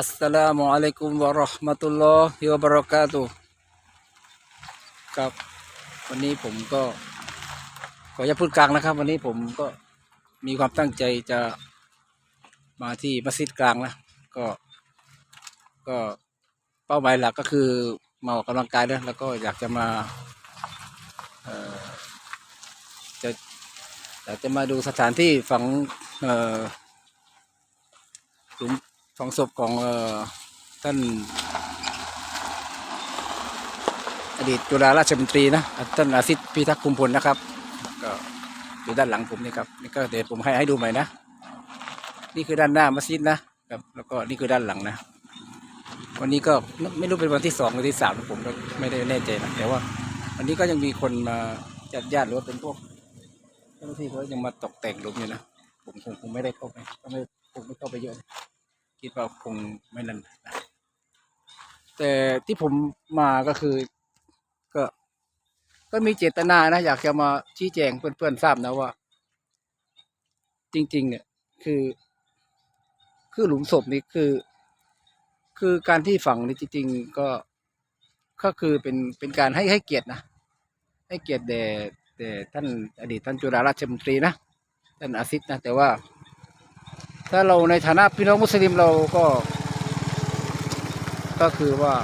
อัสสลามุอะลัยกุมวะเราะห์มะตุลลอฮิวะบะเราะกาตุครับวันนี้ผมก็ ขออย่าพูดกลางนะครับ วันนี้ผมก็มีความตั้งใจจะมาที่มัสยิดกลางนะก็ ก็เป้าหมายหลักก็คือมาออกกำลังกายนะแล้วก็อยากจะมาเอ่อจะอยากจะมาดูสถานที่ฝังเอ่อหลุม ฝังศพของท่านอดีตจุฬาราชมนตรีนะท่านอาซิตพิทักษ์คุมพลนะครับ ก็อยู่ด้านหลังผมนี่ครับนี่ก็เดี๋ยวผมให้ให้ดูใหม่นะ นี่คือด้านหน้ามัสยิดนะครับแล้วก็นี่คือด้านหลังนะ วันนี้ก็ไม่รู้เป็นวันที่สองหรือที่สามผมก็ไม่ได้แน่ใจนะแต่ว่าวันนี้ก็ยังมีคนมาญาติญาติหรือว่าเป็นพวกเจ้าหน้าที่เขายังมาตกแต่งหลุมอยู่นะผมคงไม่ได้เข้าไปก็ไม่คงไม่เข้าไปเยอะ คิดว่าคงไม่นั่นนะแต่ที่ผมมาก็คือ ก็ก็มีเจตนานะ อยากจะมาชี้แจงเพื่อนๆทราบนะว่า จริง ๆ เนี่ย คือ คือหลุมศพนี่คือ คือการที่ฝังนี่จริง ๆ ก็ก็คือเป็นเป็นการให้ให้เกียรตินะให้เกียรติแด่แด่ท่านอดีตท่านจุฬาราชมนตรีนะท่านอาซิดนะแต่ว่า ถ้าเราในฐานะพี่น้องมุสลิมเราก็ ก็คือว่า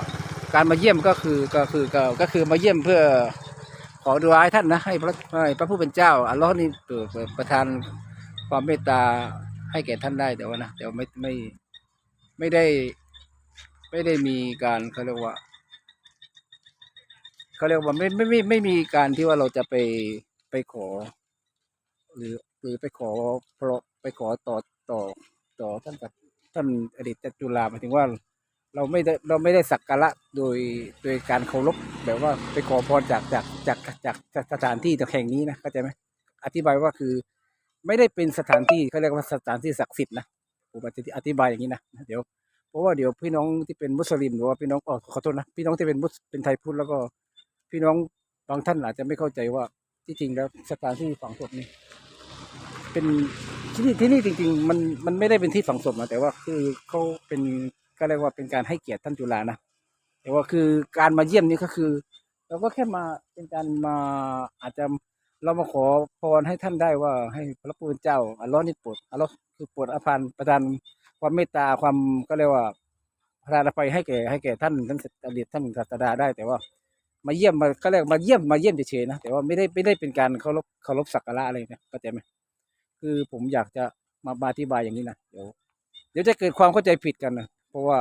การมาเยี่ยมก็คือก็คือก็ก็คือมาเยี่ยมเพื่อขอดูอาให้ท่านนะให้พระให้พระผู้เป็นเจ้าอัลลอฮ์นี่เปิดประทานความเมตตาให้แก่ท่านได้แต่ว่านะแต่ว่าไม่ไม่ไม่ได้ไม่ได้มีการเขาเรียกว่าเขาเรียกว่าไม่ไม่ไม่ไม่มีการที่ว่าเราจะไปไปขอ หรือหรือไปขอเพราะไปขอต่อต่อ ท่านกับท่านอดีตจุฬาหมายถึงว่าเราไม่ได้เราไม่ได้สักการะโดยโดยการเคารพแบบว่าไปขอพรจากจากจากจากสถานที่แห่งนี้นะเข้าใจไหมอธิบายว่าคือ ไม่ได้เป็นสถานที่เขาเรียกว่าสถานที่ศักดิ์สิทธิ์นะผมอาจะอธิบายอย่างนี้นะเดี๋ยวเพราะว่าเดี๋ยวพี่น้องที่เป็นมุสลิมหรือว่าพี่น้องอ๋อขอโทษนะพี่น้องที่เป็นมุสเป็นไทยพุทธแล้วก็ พี่น้องบางท่านอาจจะไม่เข้าใจว่าที่จริงแล้วสถานที่ฝังศพนี่เป็น ที่นี่ที่นี่จริงๆ มันมันไม่ได้เป็นที่ฝังศพนะแต่ว่าคือเขาเป็นก็เรียกว่าเป็นการให้เกียรติท่านจุฬานะแต่ว่าคือการมาเยี่ยมนี่ก็คือเราก็แค่มาเป็นการมาอาจจะเรามาขอพรให้ท่านได้ว่าให้พระผู้เป็นเจ้าอัลลอฮ์นี่โปรดอัลลอฮ์คือโปรดอภันประทานความเมตตาความก็เรียกว่าประทานอภัยให้แก่ให้แก่ท่านท่านอดีตท่านศาสดาได้ แต่ว่ามาเยี่ยมมาก็เรียกมาเยี่ยมมาเยี่ยมเฉยๆนะแต่ว่าไม่ได้ไม่ได้เป็นการเคารพเคารพสักการะอะไรนะเข้าใจไหม คือผมอยากจะมาอธิบายอย่างนี้นะเดี๋ยวเดี๋ยวจะเกิดความเข้าใจผิดกันนะเพราะว่า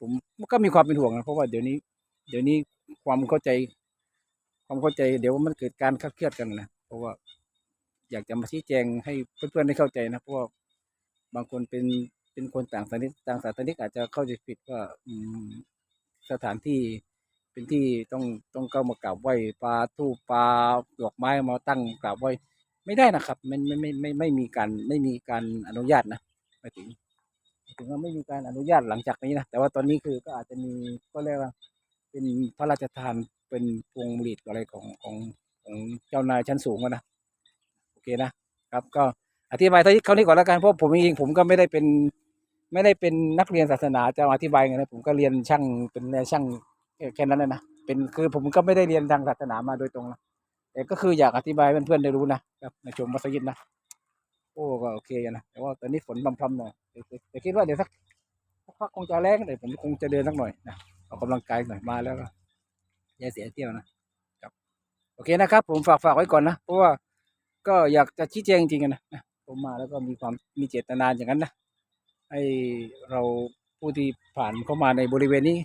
ผมก็มีความเป็นห่วงนะเพราะว่าเดี๋ยวนี้ เดี๋ยวนี้ความเข้าใจ ความเข้าใจ เดี๋ยวมันเกิดการคับเครียดกันนะเพราะว่า อยากจะมาชี้แจงให้เพื่อนๆได้เข้าใจนะเพราะว่าบางคนเป็นเป็นคนต่างศาสนาต่างศาสนาอาจจะเข้าใจผิดว่าอืมสถานที่เป็นที่ต้องต้องเข้ามากราบไหว้ปลาทูปปลาดอกไม้มาตั้งกราบไหว้ ไม่ได้นะครับมันไม่ไม่ไม่ไม่มีการไม่มีการอนุญาตนะหมายถึงถึงว่าไม่มีการอนุญาตหลังจากนี้นะแต่ว่าตอนนี้คือก็อาจจะมีก็เรียกว่าเป็นพระราชทานเป็นพวงหลีดอะไรของของของเจ้านายชั้นสูงนะโอเคนะครับก็อธิบายเท่านี้เท่านี้ก่อนแล้วกันเพราะผมเองผมก็ไม่ได้เป็นไม่ได้เป็นนักเรียนศาสนาจะมาอธิบายไงนะผมก็เรียนช่างเป็นช่างแค่แค่นั้นนะนะเป็นคือผมก็ไม่ได้เรียนทางศาสนามาโดยตรงนะ แต่ก็คืออยากอธิบายเพื่อนๆได้รู้นะครับในชมมัสยิดนะโอ้ก็โอเคอยู่นะแต่ว่าตอนนี้ฝนพรำๆหน่อยแต่คิดว่าเดี๋ยวสักสักพักคงจะแรงเดี๋ยวผมคงจะเดินสักหน่อยนะออกกำลังกายหน่อยมาแล้วก็อย่าเสียเที่ยวนะครับโอเคนะครับ ผมฝากฝากไว้ก่อนนะเพราะว่าก็อยากจะชี้แจงจริงๆนะผมมาแล้วก็มีความมีเจตนาอย่างนั้นนะให้เราผู้ที่ผ่านเข้ามาในบริเวณนี้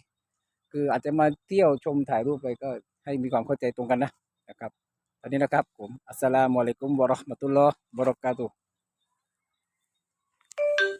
คืออาจจะมาเที่ยวชมถ่ายรูปไปก็ให้มีความเข้าใจตรงกันนะนะครับ นนี้นะครับผมอัสสลามุอะลัยกุมวะเราะห์มะตุลลอฮ์วะบะเราะกาตุฮ์